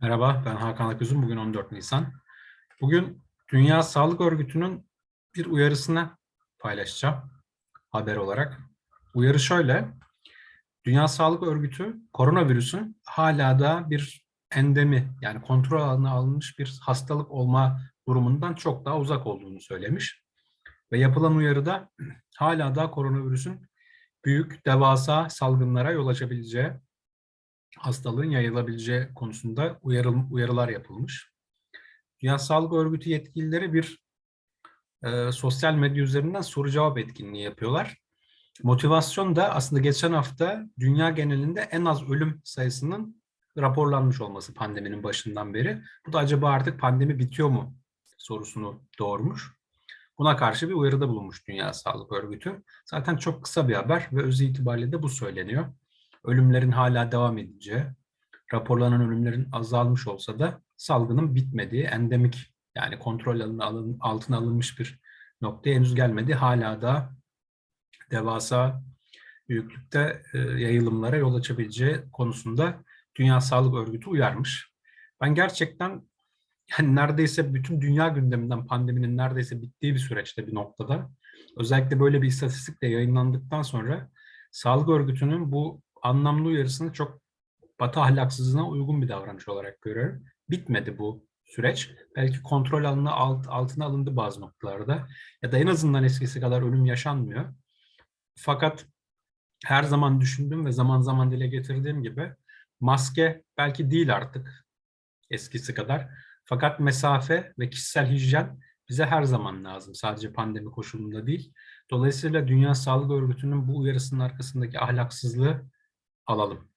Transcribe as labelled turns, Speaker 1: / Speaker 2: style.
Speaker 1: Merhaba, ben Hakan Aküzün. Bugün 14 Nisan. Bugün Dünya Sağlık Örgütü'nün bir uyarısını paylaşacağım haber olarak. Uyarı şöyle, Dünya Sağlık Örgütü koronavirüsün hala da bir endemi yani kontrol altına alınmış bir hastalık olma durumundan çok daha uzak olduğunu söylemiş. Ve yapılan uyarıda hala da koronavirüsün büyük, devasa salgınlara yol açabileceği hastalığın yayılabileceği konusunda uyarı, uyarılar yapılmış. Dünya Sağlık Örgütü yetkilileri bir e, sosyal medya üzerinden soru cevap etkinliği yapıyorlar. Motivasyon da aslında geçen hafta dünya genelinde en az ölüm sayısının raporlanmış olması pandeminin başından beri. Bu da acaba artık pandemi bitiyor mu sorusunu doğurmuş. Buna karşı bir uyarıda bulunmuş Dünya Sağlık Örgütü. Zaten çok kısa bir haber ve özü itibariyle de bu söyleniyor ölümlerin hala devam edeceği, raporlanan ölümlerin azalmış olsa da salgının bitmediği, endemik yani kontrol altına alınmış bir noktaya henüz gelmedi. Hala da devasa büyüklükte e, yayılımlara yol açabileceği konusunda Dünya Sağlık Örgütü uyarmış. Ben gerçekten yani neredeyse bütün dünya gündeminden pandeminin neredeyse bittiği bir süreçte bir noktada özellikle böyle bir istatistik de yayınlandıktan sonra Sağlık Örgütü'nün bu anlamlı uyarısını çok batı ahlaksızlığına uygun bir davranış olarak görüyorum. Bitmedi bu süreç. Belki kontrol altına, alt, altına alındı bazı noktalarda ya da en azından eskisi kadar ölüm yaşanmıyor. Fakat her zaman düşündüğüm ve zaman zaman dile getirdiğim gibi maske belki değil artık eskisi kadar. Fakat mesafe ve kişisel hijyen bize her zaman lazım. Sadece pandemi koşulunda değil. Dolayısıyla Dünya Sağlık Örgütü'nün bu uyarısının arkasındaki ahlaksızlığı alalım.